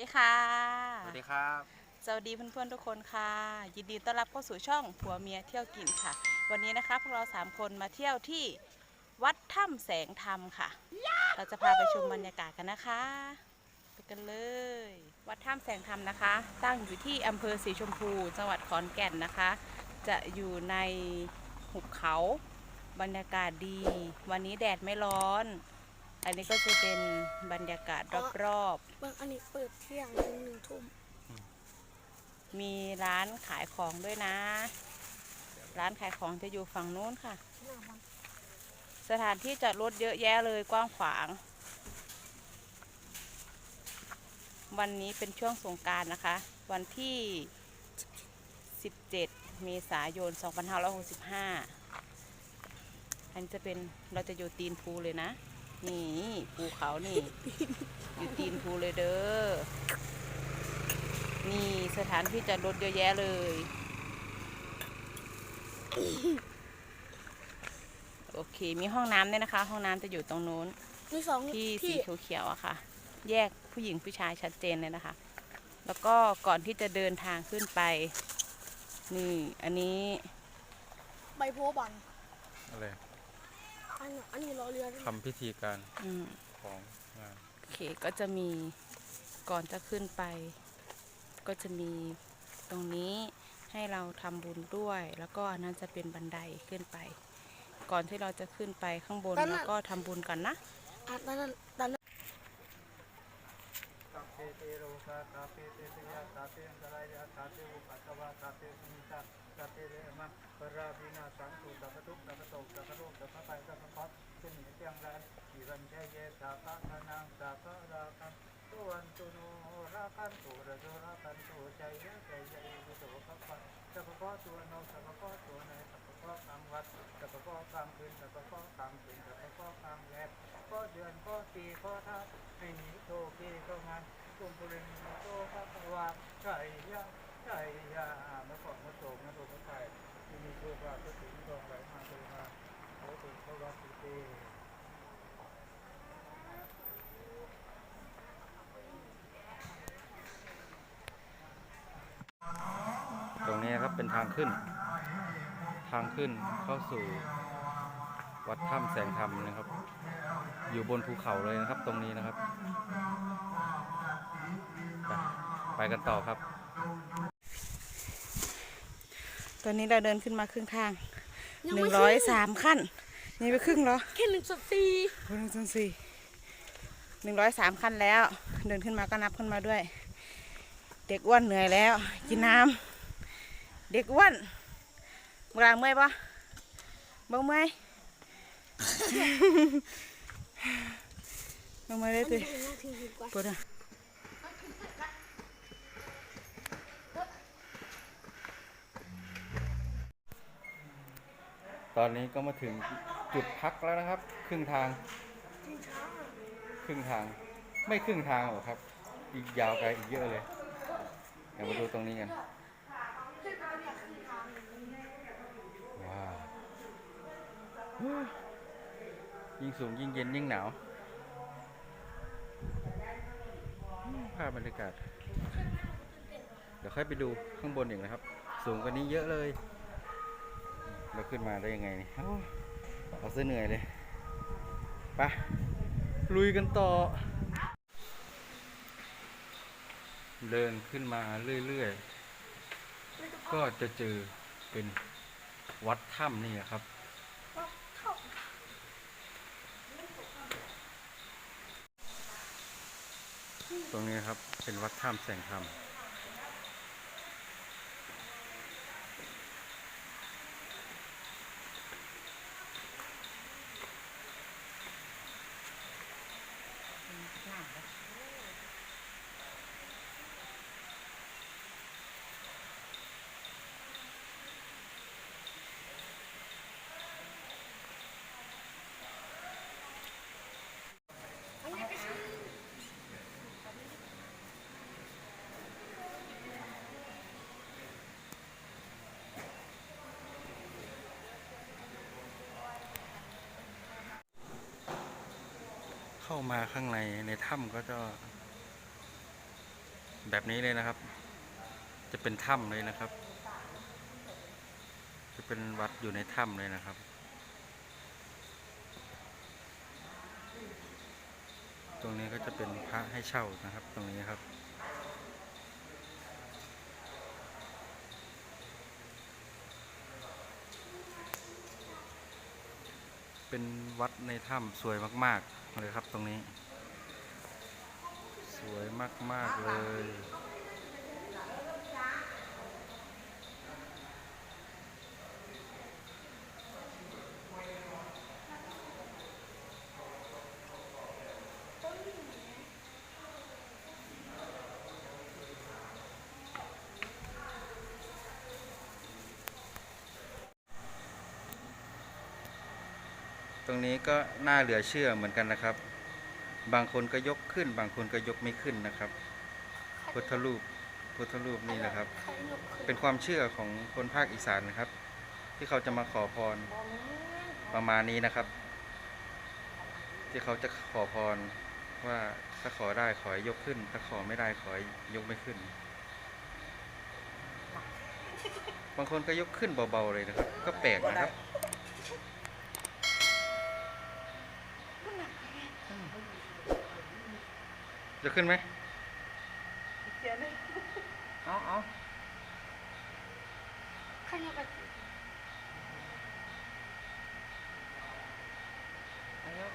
สวัสดีค่ะสวัสดีครับสวัสดีเพื่อนๆทุกคนค่ะ ยินดีต้อนรับเข้าสู่ช่องผัวเมียเที่ยวกินค่ะ วันนี้นะคะพวกเราสามคนมาเที่ยวที่วัดถ้ำแสงธรรมค่ะ เราจะพาไปชมบรรยากาศกันนะคะไปกันเลย วัดถ้ำแสงธรรมนะคะ ตั้งอยู่ที่อำเภอสีชมพู จังหวัดขอนแก่นนะคะ จะอยู่ในหุบเขา บรรยากาศดี วันนี้แดดไม่ร้อน อันนี้ก็จะเป็นบรรยากาศรอบๆบางอันนี้เปิดเที่ยงถึงหนึ่งทุ่มมีร้านขายของด้วยนะ ร้านขายของจะอยู่ฝั่งนู้นค่ะ หน้ามันสถานที่จอดรถเยอะแยะเลยกว้างขวาง วันนี้เป็นช่วงสงกรารนะคะ วันที่ 17 เมษายน 2565 อันนจะเป็นเราจะอยู่ตีนภูเลยนะ นี่ภูเขานี่ อยู่ตีนภูเลยเด้อ นี่สถานที่จอดรถเยอะแยะเลย โอเค มีห้องน้ำด้วยนะคะ ห้องน้ำจะอยู่ตรงนู้น มีสองที่สีที่เขียวๆอะค่ะ แยกผู้หญิงผู้ชายชัดเจนเลยนะคะ แล้วก็ก่อนที่จะเดินทางขึ้นไป นี่ อันนี้ใบโพบันอะไรอั นนี้อันนี้รอเรือด้วยทำพิธีการอืมของงานโอเคก็จะมีก่อนจะขึ้นไป ก็จะมีตรงนี้ให้เราทำบุญด้วย แล้วก็อันนั้นจะเป็นบันไดขึ้นไป ก่อนที่เราจะขึ้นไปข้างบนแล้วก็ทำบุญกันนะอันนั้นด้านนั้นสัพเพเทโรกาสัพเพเตติยาสัพเพอันตรายาสัพเพอุปัตตวาสัพเพสมิตา สัพเพเรมะปราวินาสังสุสัพพทุกข์สัพพโตสัพพโรคสัพพภัยสัพพพัสนิเตียงแรันอิรัญเชเยสัพพะทานังสัพพะราคันตุวันตุโนราคันตุระโสราคันตุใจยะใจยะอิโสภะปะสัพพะตัวโนสัพพะตัวในสัพพะกลางวัดสัพพะกลางคืนสัพพะกลางคืนสัพพะกลางแรมก็เดือนก็ปีก็ทัศให้หนีโทกีก็งานกุมภเรนโตภะคะวาไก่ยะ ไก่ยะเมื่อก่อนเมื่อโตเมื่อโตเมื่อไก่ที่มีโชคลาภก็ถึงทองไหลมาเทมาโอตุภวัตติเตตรงนี้นะครับเป็นทางขึ้น ทางขึ้นเข้าสู่วัดถ้ำแสงธรรมนะครับ อยู่บนภูเขาเลยนะครับตรงนี้นะครับ ไปกันต่อครับ ตอนนี้เราเดินขึ้นมาครึ่งทางหนึ่งร้อยสามขั้น นี่ไปครึ่งเหรอ แค่หนึ่งสตีหนึ่งสองสี่หนึ่งร้อยสามขั้นแล้ว เดินขึ้นมาก็นับขึ้นมาด้วย เด็กอ้วนเหนื่อยแล้ว กินน้ำเด็กอ้วนเมื่อเมื่อยปะบ่เมื่อยบ่เมื่อยเลยอันตินี้เป็นหน้าที่ดีกว่าปวดอะ ตอนนี้ก็มาถึงจุดพักแล้วนะครับ ครึ่งทาง ครึ่งทาง ไม่ครึ่งทางหรอกครับ อีกยาวไกลอีกเยอะเลยเดี๋ยวมาดูตรงนี้กันว้าวยิ่งสูงยิ่งเย็นยิ่งหนาวภาพบรรยากาศ เดี๋ยวค่อยไปดูข้างบนอีกนะครับ สูงกว่านี้เยอะเลย เราขึ้นมาได้ยังไงนี่เอาเสื้อเหนื่อยเลยไปลุยกันต่อ เดินขึ้นมาเรื่อยๆ ก็จะเจอเป็นวัดถ้ำนี่ครับ ตรงนี้ครับเป็นวัดถ้ำแสงธรรม house เข้ามาข้างในในถ้ำก็จะ แบบนี้เลยนะครับ จะเป็นถ้ำเลยนะครับ จะเป็นวัดอยู่ในถ้ำเลยนะครับ ตรงนี้ก็จะเป็นพระให้เช่านะครับ ตรงนี้ครับเป็น วัดในถ้ำสวยมาก ๆ เลยครับตรงนี้ สวยมาก ๆ เลย รงนี้ก็น่าเหลือเชื่อเหมือนกันนะครับ บางคนก็ยกขึ้น บางคนก็ยกไม่ขึ้นนะครับ พุทธรูปพุทธรูปนี่นะครับ เป็นความเชื่อของคนภาคอีสานนะครับ ที่เขาจะมาขอพรประมาณนี้นะครับ ที่เขาจะขอพรว่าถ้าขอได้ขอให้ยกขึ้น ถ้าขอไม่ได้ขอให้ยกไม่ขึ้น บางคนก็ยกขึ้นเบาๆเลยนะครับ ก็แปลกนะครับ จะขึ้นไหมเอาเอาข้างนอกก็เอายก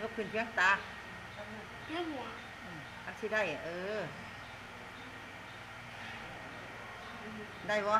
ยกขึ้นเพียงตาเลี้ยงหัวอันที่ได้ เออ ได้บ่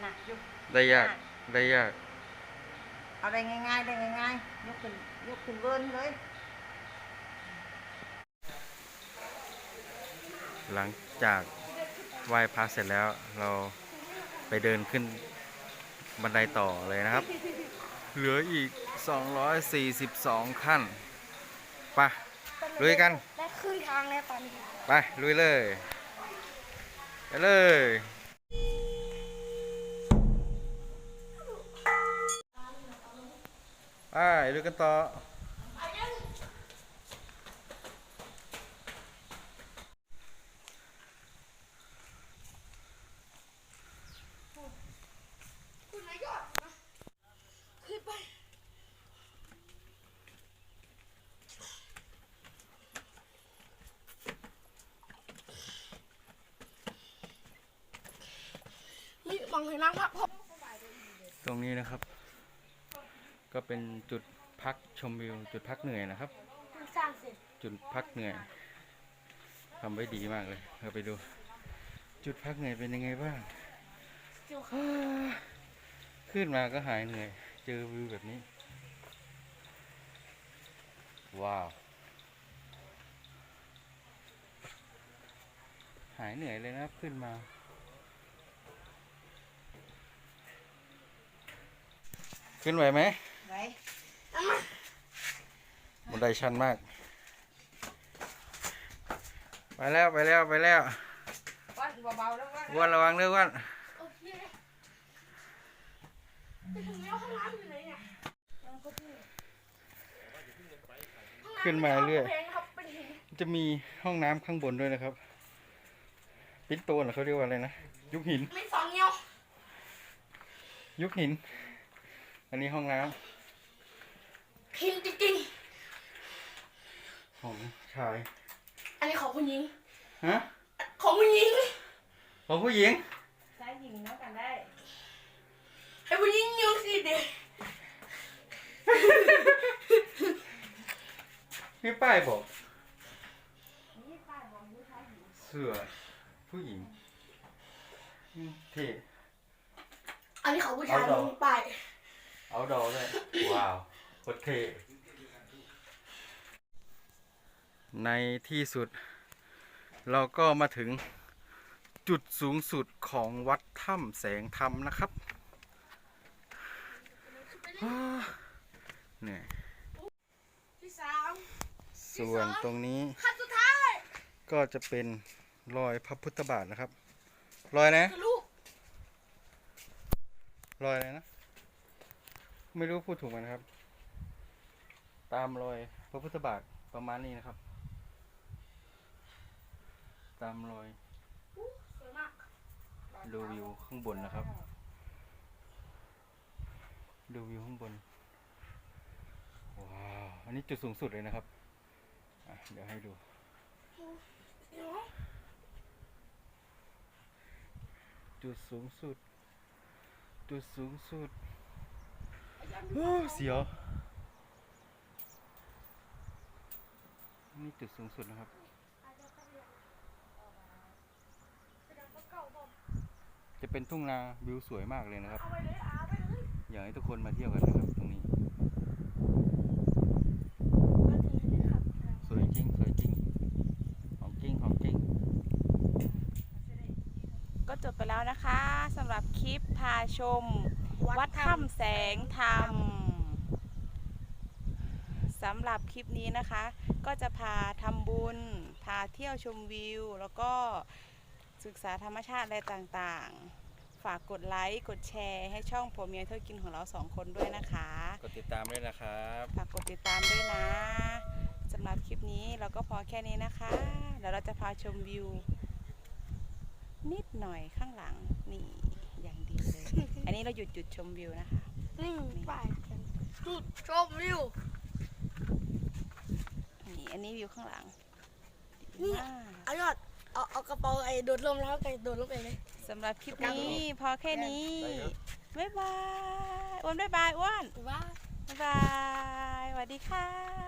หนักอยู่ได้ยาก ได้ยาก เอาได้ง่ายๆได้ง่ายๆยกขึ้นยกขึ้นเบิร์นเลย หลังจากไหว้พระเสร็จแล้วเราไปเดินขึ้นบันไดต่อเลยนะครับ เหลืออีก 242 ขั้นไปะลุยกัน ได้ครึ่งทางแล้วตอนนี้ ไปลุยเลย ไปเลย ไปลุยกันต่อคุณนายยอดนะขึ้นไปมีมองเห็นนั่งพักผ่อนตรงนี้นะครับ ก็เป็นจุดพักชมวิว จุดพักเหนื่อยนะครับเพิ่งสร้างเสร็จจุดพักเหนื่อยทำไว้ดีมากเลยเราไปดู จุดพักเหนื่อยเป็นยังไงบ้างเจียวขึ้นมาก็หายเหนื่อยเจอวิวแบบนี้ ว้าว หายเหนื่อยเลยนะครับขึ้นมาขึ้นไหวไหม ไหนบันไดชันมาก ไปแล้วไปแล้วไปแล้ววันเบาๆแล้ววันอ้วนระวังเด้ออ้วนโอเคจะถึงแล้วห้องน้ำอยู่ไหนเนี่ยขึ้นมาเรื่อยแพงครับเป็นหินจะมีห้องน้ำข้างบนด้วยนะครับ ปิ้นโตนเหรอเขาเรียกว่าอะไรนะ ยุคหินไม่สองเงี้ยวยุคหิน อันนี้ห้องน้ หินจริงำของชาย ๆ อันนี้ของผู้หญิง ฮะ ของผู้หญิง ของผู้หญิง ใช้หญิงน้ำกันได้ให้ผู้หญิงยิงสิเด็กมีป้ายบอกเสื้อ ผู้หญิงอืมเท่ อันนี้ของผู้ชายเอาดอกลงไปเอาดอเลย ว้าวโค ตรเท่ในที่สุด เราก็มาถึงจุดสูงสุดของวัดถ้ำแสงธรรมนะครับอ้าเหนื่อยที่สามส่วนตรงนี้ขั้นสุดท้ายก็จะเป็นรอยพระพุทธบาทนะครับ รอยนะกระลูกรอยอะไรนะ ไม่รู้พูดถูกไหมนะครับ ตามรอยพระพุทธบาทประมาณนี้นะครับ ตามรอยดูวิวข้างบนนะครับ ดูวิวข้างบน ว้าว อันนี้จุดสูงสุดเลยนะครับ เดี๋ยวให้ดู จุดสูงสุด จุดสูงสุดโอ้เสียว นี่จุดสูงสุดนะครับจะเป็นทุ่งนาวิวสวยมากเลยนะครับ อยากให้ทุกคนมาเที่ยวกันนะครับตรงนี้ สวยจริงสวยจริง ของจริงของจริง ก็จบไปแล้วนะคะสำหรับคลิปพาชม วัดถ้ำแสงธรรม สำหรับคลิปนี้นะคะ ก็จะพาทำบุญ พาเที่ยวชมวิว แล้วก็ศึกษาธรรมชาติอะไรต่างๆ ฝากกดไลค์ กดแชร์ให้ช่องผัวเมียเที่ยวกินของเราสองคนด้วยนะคะ กดติดตามด้วยนะครับ ฝากกดติดตามด้วยนะสำหรับคลิปนี้เราก็พอแค่นี้นะคะเดี๋ยวเราจะพาชมวิว นิดหน่อยข้างหลังนี่อย่างดีเลย อันนี้เราหยุดจุดชมวิวนะคะ นี่ไปกันจุดชมวิวนี่ อันนี้วิวข้างหลังนี่ดีมากเอายอดเอาเอากระเป๋าไอ้โดดลมแล้วไอ้โดดลงไปเลย สำหรับคลิปนี้พอแค่นี้ได้ครับบ๊ายบายอ้วนบ๊ายบายอ้วนว่า บ๊ายบายสวัสดีค่ะ